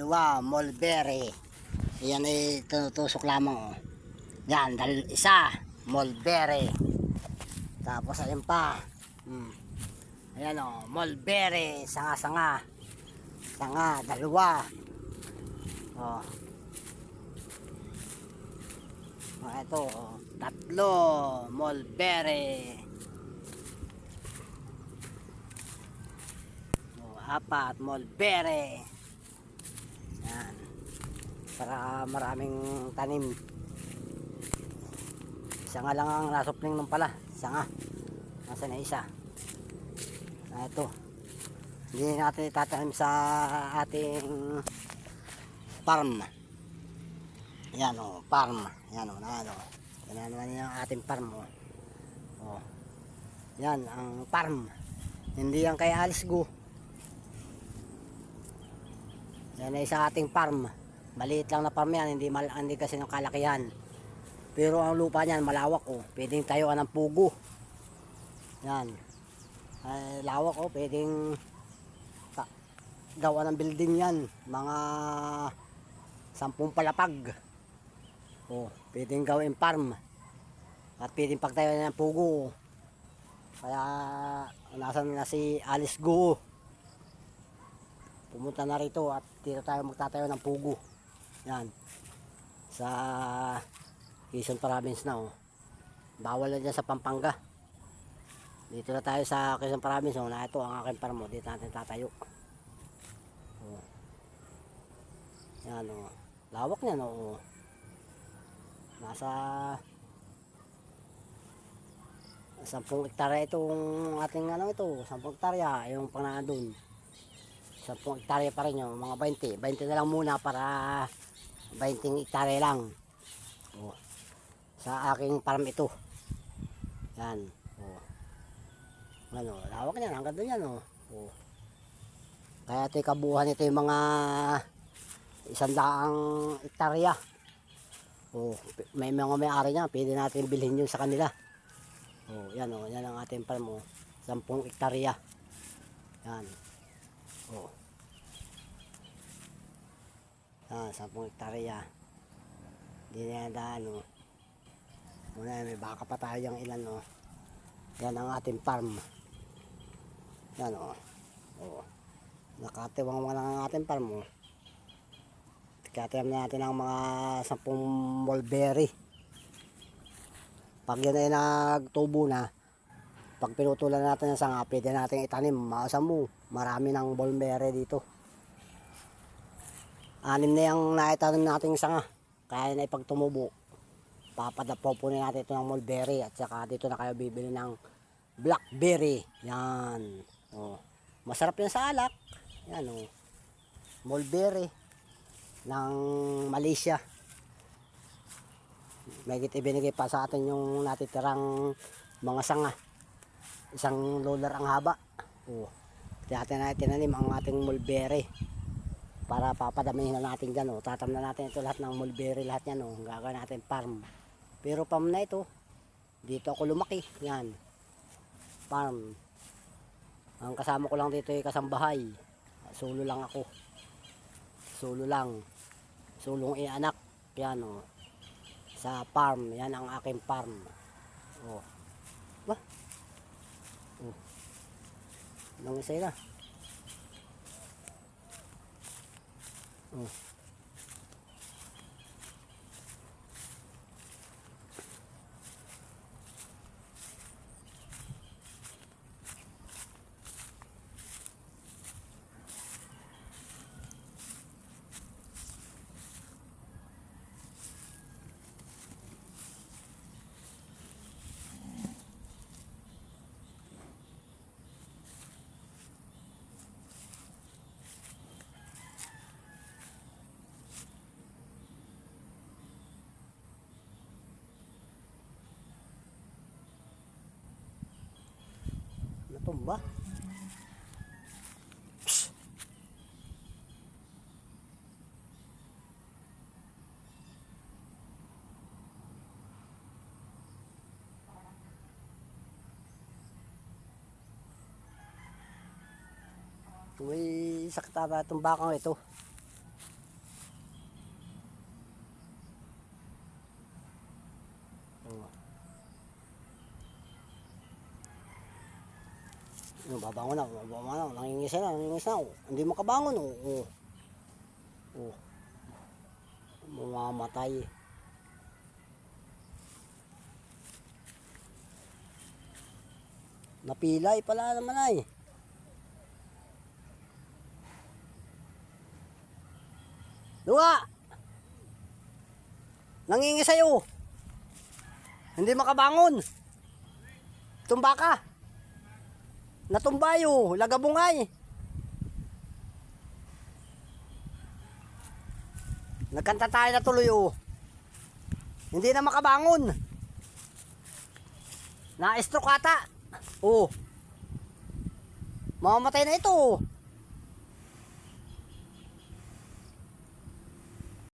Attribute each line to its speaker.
Speaker 1: Dua, mulberry. Yan ay tutusok lamang oh. Yan, dal isa, mulberry. Tapos ayun pa. Hmm. Ayan oh, mulberry, sanga-sanga. Sanga, dalawa. Oh. Oh, ito, oh. tatlo, mulberry. Oh, apat, mulberry. Yan. Para maraming tanim. Isa nga lang ang nasupling nung pala. Isa nga. Nasa na isa. Ah, ito. Hindi natin itatanim sa ating farm. Yan o, farm. Yan o, na ano. Yan naman yung ating farm o. O. Yan, ang farm. Hindi yan kay Alice Go. Yan ay sa ating farm. Maliit lang na farm yan, hindi, mal, hindi kasi ng kalakihan. Pero ang lupa niyan malawak oh. Pwedeng tayuan ng pugo. Yan. Ay, lawak oh, pwedeng ta- gawa ng building yan. Mga sampung palapag. Oh, pwedeng gawin farm. At pwedeng pagtayo ng pugo. Kaya nasan na si Alice Go. Pumunta na rito at dito tayo magtatayo ng pugo. Yan. Sa Quezon Province na oh. Bawal na dyan sa Pampanga. Dito na tayo sa Quezon Province. Oh, na ito ang aking farm. oh. Dito natin tatayo. Oh. Yan oh. Lawak niyan oh. Nasa 10 hektarya itong ating ano ito, 10 hektarya, yung pang nandun. 10 hektarya pa rin yun, mga 20. 20 na lang muna para 20 hektarya lang. Oh. Sa aking farm ito. Yan. Oh. Ano, lawak niyan, hanggang doon yan oh. oh. Kaya ito yung kabuuhan ito yung mga isang daang hektarya. Oh, may mga may-ari niya, pwede natin bilhin yun sa kanila. Oh, yan oh, yan ang ating farm oh. 10 hektarya. Yan. Oh. Ah, 10 hektarya. Hindi na yan daan oh. Muna may baka pa tayong ilan oh. Yan ang ating farm. Yan oh. Oh. Nakatiwang lang ang ating farm oh. Katiwang natin ang mga 10 mulberry pag yan ay nagtubo na, pag pinutulan natin ng sanga, pwede natin itanim. Maasa mo, marami ng bolmere dito. Anim na yung naitanim natin sanga. Kaya na ipag tumubo. Papadapaw po na natin ito ng mulberry at saka dito na kayo bibili ng blackberry. Yan. Oh. Masarap yan sa alak. Yan oh. Mulberry ng Malaysia may ibinigay pa sa atin yung natitirang mga sanga isang loader ang haba oh. Natin na tinanim ang ating mulberry para papadamihin na natin dyan oh. tatam na natin ito lahat ng mulberry lahat yan oh. gagawin natin farm pero farm na ito dito ako lumaki yan farm ang kasama ko lang dito ay kasambahay solo lang ako solo lang sulong ianak yan oh sa farm. Yan ang aking farm. Oh. Ba? Oh. Nang isa na. Oh. Natumba. Psst. May sakit ata itong bakang ito. Yung babangon na, babangon na, nangingisa na, nangingisa na. oh. Hindi makabangon, oh. Oh. oh. Mamamatay. Napilay pala naman ay. Luwa! Nangingisa sa'yo. Hindi makabangon. Tumba ka. Natumbayo, lagabungay. Nagkanta tayo na tuloy oh. Hindi na makabangon. Na-stroke ata. Oh. Mamamatay na ito. oh.